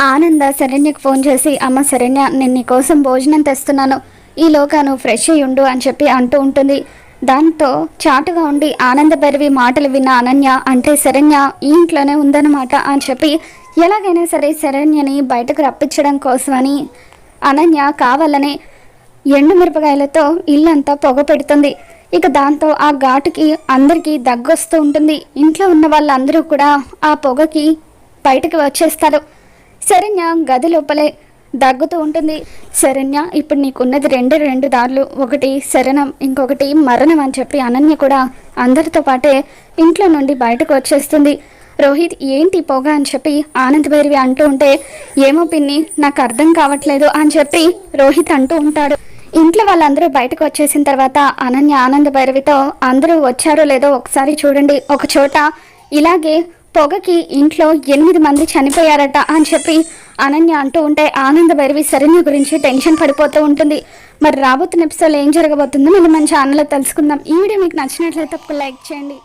ఆనంద శరణ్యకు ఫోన్ చేసి అమ్మ శరణ్య నేను నీకోసం భోజనం తెస్తున్నాను. ఈలోగా నువ్వు ఫ్రెష్ అయ్యి ఉండు అని చెప్పి అంటూ ఉంటుంది. దాంతో చాటుగా ఉండి ఆనంద భైరవి మాటలు విన్న అనన్య అంటే శరణ్య ఈ ఇంట్లోనే ఉందన్నమాట అని చెప్పి ఎలాగైనా సరే శరణ్యని బయటకు రప్పించడం కోసమని అనన్య కావాలని ఎండు మిరపకాయలతో ఇల్లంతా పొగ పెడుతుంది. ఇక దాంతో ఆ ఘాటుకి అందరికీ దగ్గొస్తూ ఉంటుంది. ఇంట్లో ఉన్న వాళ్ళందరూ కూడా ఆ పొగకి బయటకు వచ్చేస్తారు. శరణ్య గది లోపలే దగ్గుతూ ఉంటుంది. శరణ్య ఇప్పుడు నీకున్నది రెండు రెండు దారులు. ఒకటి శరణం ఇంకొకటి మరణం అని చెప్పి అనన్య కూడా అందరితో పాటే ఇంట్లో నుండి బయటకు వచ్చేస్తుంది. రోహిత్ ఏంటి పొగ అని చెప్పి ఆనంద్ భైరవి అంటూ ఉంటే ఏమో పిన్ని నాకు అర్థం కావట్లేదు అని చెప్పి రోహిత్ అంటూ ఉంటాడు. ఇంట్లో వాళ్ళందరూ బయటకు వచ్చేసిన తర్వాత అనన్య ఆనంద భైరవితో అందరూ వచ్చారో లేదో ఒకసారి చూడండి. ఒక చోట ఇలాగే పొగకి ఇంట్లో ఎనిమిది మంది చనిపోయారట అని చెప్పి అనన్య అంటూ ఉంటే ఆనంద భైరవి శరణ్య గురించి టెన్షన్ పడిపోతూ ఉంటుంది. మరి రాబోతున్న ఎపిసోడ్ ఏం జరగబోతుందో మనం మన ఛానల్లో తెలుసుకుందాం. ఈ వీడియో మీకు నచ్చినట్లయితే ఒక లైక్ చేయండి.